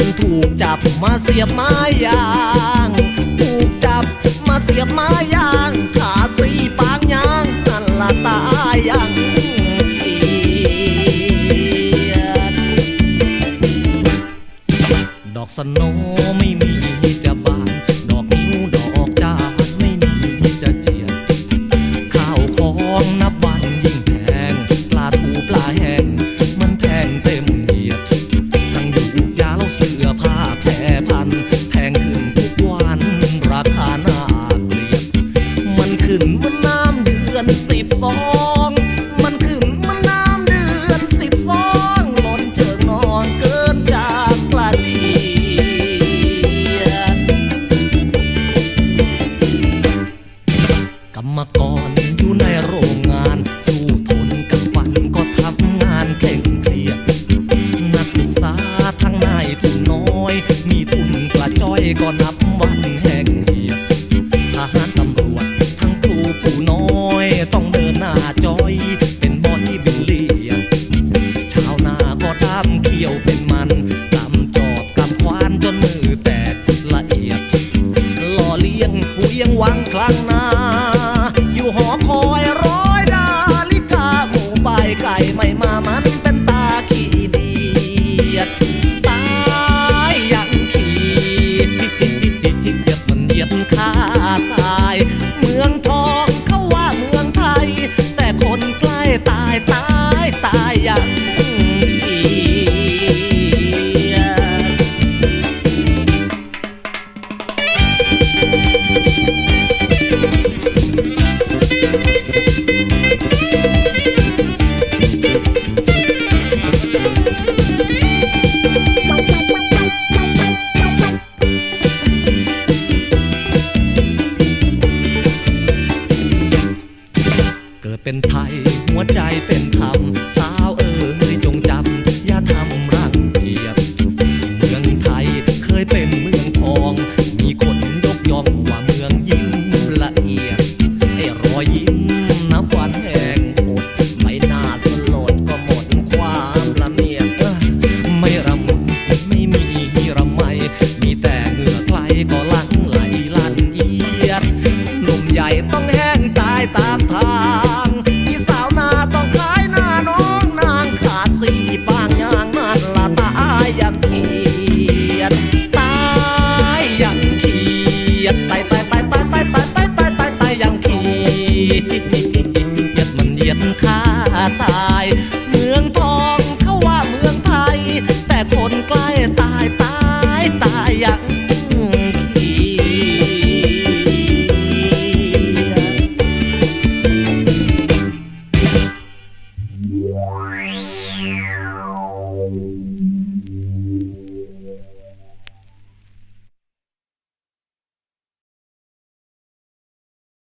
ถึงถูกจับมาเสียบไม้ยาง ถูกจับมาเสียบไม้ยางขาสีปางยางนั่นละตายยังดอกสนโนไม่มีจะบ สองมันขึ้นมันน้ำเดือนสิบสองหล่นเจอนอนเกินจากกลาดีกรรมกรอยู่ในโรงงาน สู้ทนกับฝันก็ทำงานแข่งเครียดนักศึกษาทั้งนายทุนน้อย มีทุนกระจ้อยก็นับ my. เป็นไทย หัวใจเป็นธรรมสาวเอ๋ยจงจำอย่าทำรังเกียจเมืองไทยเคยเป็นเมืองทอง มีคนยกย่องว่าเมืองยิ้มละเอียดไอ้รอยยิ้มนับวันแห่งหดไม่น่าสลดก็หมดความละเมียดไม่รำไม่มีระไม่มีแต่เหงื่อไครก็ลังไหลลันเอียดหนุ่มใหญ่ต้องแห้งตายตาม